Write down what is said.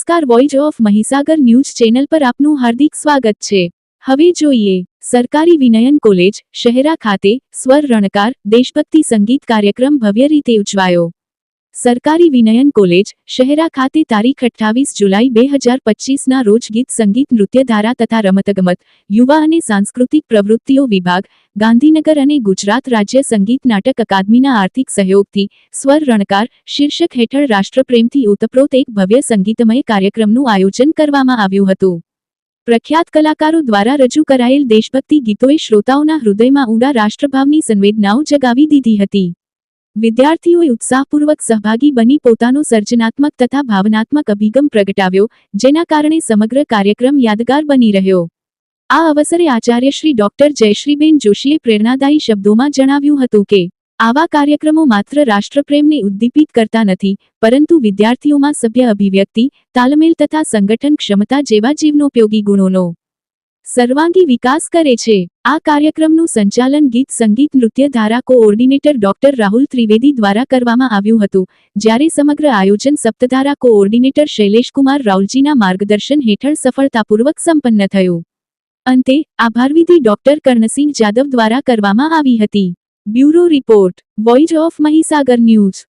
નમસ્કાર voice of Mahisagar news channel પર આપનું હાર્દિક સ્વાગત છે. હવે જોઈએ, સરકારી વિનયન કોલેજ, શહેરા ખાતે સ્વર રણકાર, દેશભક્તિ સંગીત કાર્યક્રમ ભવ્ય રીતે ઉજવાયો. સરકારી વિનયન કોલેજ, શહેરા ખાતે તારીખ અઠ્ઠાવીસ જુલાઈ બે હજાર પચીસના રોજ ગીત, સંગીત, નૃત્યધારા તથા રમતગમત, યુવા અને સાંસ્કૃતિક પ્રવૃત્તિઓ વિભાગ, ગાંધીનગર અને ગુજરાત રાજ્ય સંગીત નાટક અકાદમીના આર્થિક સહયોગથી સ્વર રણકાર શીર્ષક હેઠળ રાષ્ટ્રપ્રેમથી ઓતપ્રોત એક ભવ્ય સંગીતમય કાર્યક્રમનું આયોજન કરવામાં આવ્યું હતું. પ્રખ્યાત કલાકારો દ્વારા રજૂ કરાયેલ દેશભક્તિ ગીતોએ શ્રોતાઓના હૃદયમાં ઊંડા રાષ્ટ્રભાવની સંવેદનાઓ જગાવી દીધી હતી. વિદ્યાર્થીઓએ ઉત્સાહપૂર્વક સહભાગી બની પોતાનો સર્જનાત્મક તથા ભાવનાત્મક અભિગમ પ્રગટાવ્યો, જેના કારણે સમગ્ર કાર્યક્રમ યાદગાર બની રહ્યો. આ અવસરે આચાર્ય શ્રી ડોક્ટર જયશ્રીબેન જોશીએ પ્રેરણાદાયી શબ્દોમાં જણાવ્યું હતું કે, આવા કાર્યક્રમો માત્ર રાષ્ટ્રપ્રેમને ઉદ્દીપિત કરતા નથી, પરંતુ વિદ્યાર્થીઓમાં સભ્ય અભિવ્યક્તિ, તાલમેલ તથા સંગઠન ક્ષમતા જેવા જીવનોપયોગી ગુણોનો સર્વાંગી વિકાસ કરે છે. આ કાર્યક્રમનું સંચાલન ગીત, સંગીત, નૃત્ય ધારા કોઓર્ડિનેટર ડોક્ટર રાહુલ ત્રિવેદી દ્વારા કરવામાં આવ્યું હતું, જ્યારે સમગ્ર આયોજન સપ્તધારા કોઓર્ડિનેટર શૈલેષકુમાર રાઉલજીના માર્ગદર્શન હેઠળ સફળતાપૂર્વક સંપન્ન થયું. અંતે, આભારવિધિ ડોક્ટર કર્ણસિંહ જાદવ દ્વારા કરવામાં આવી હતી. Bureau report, voice of Mahisagar news.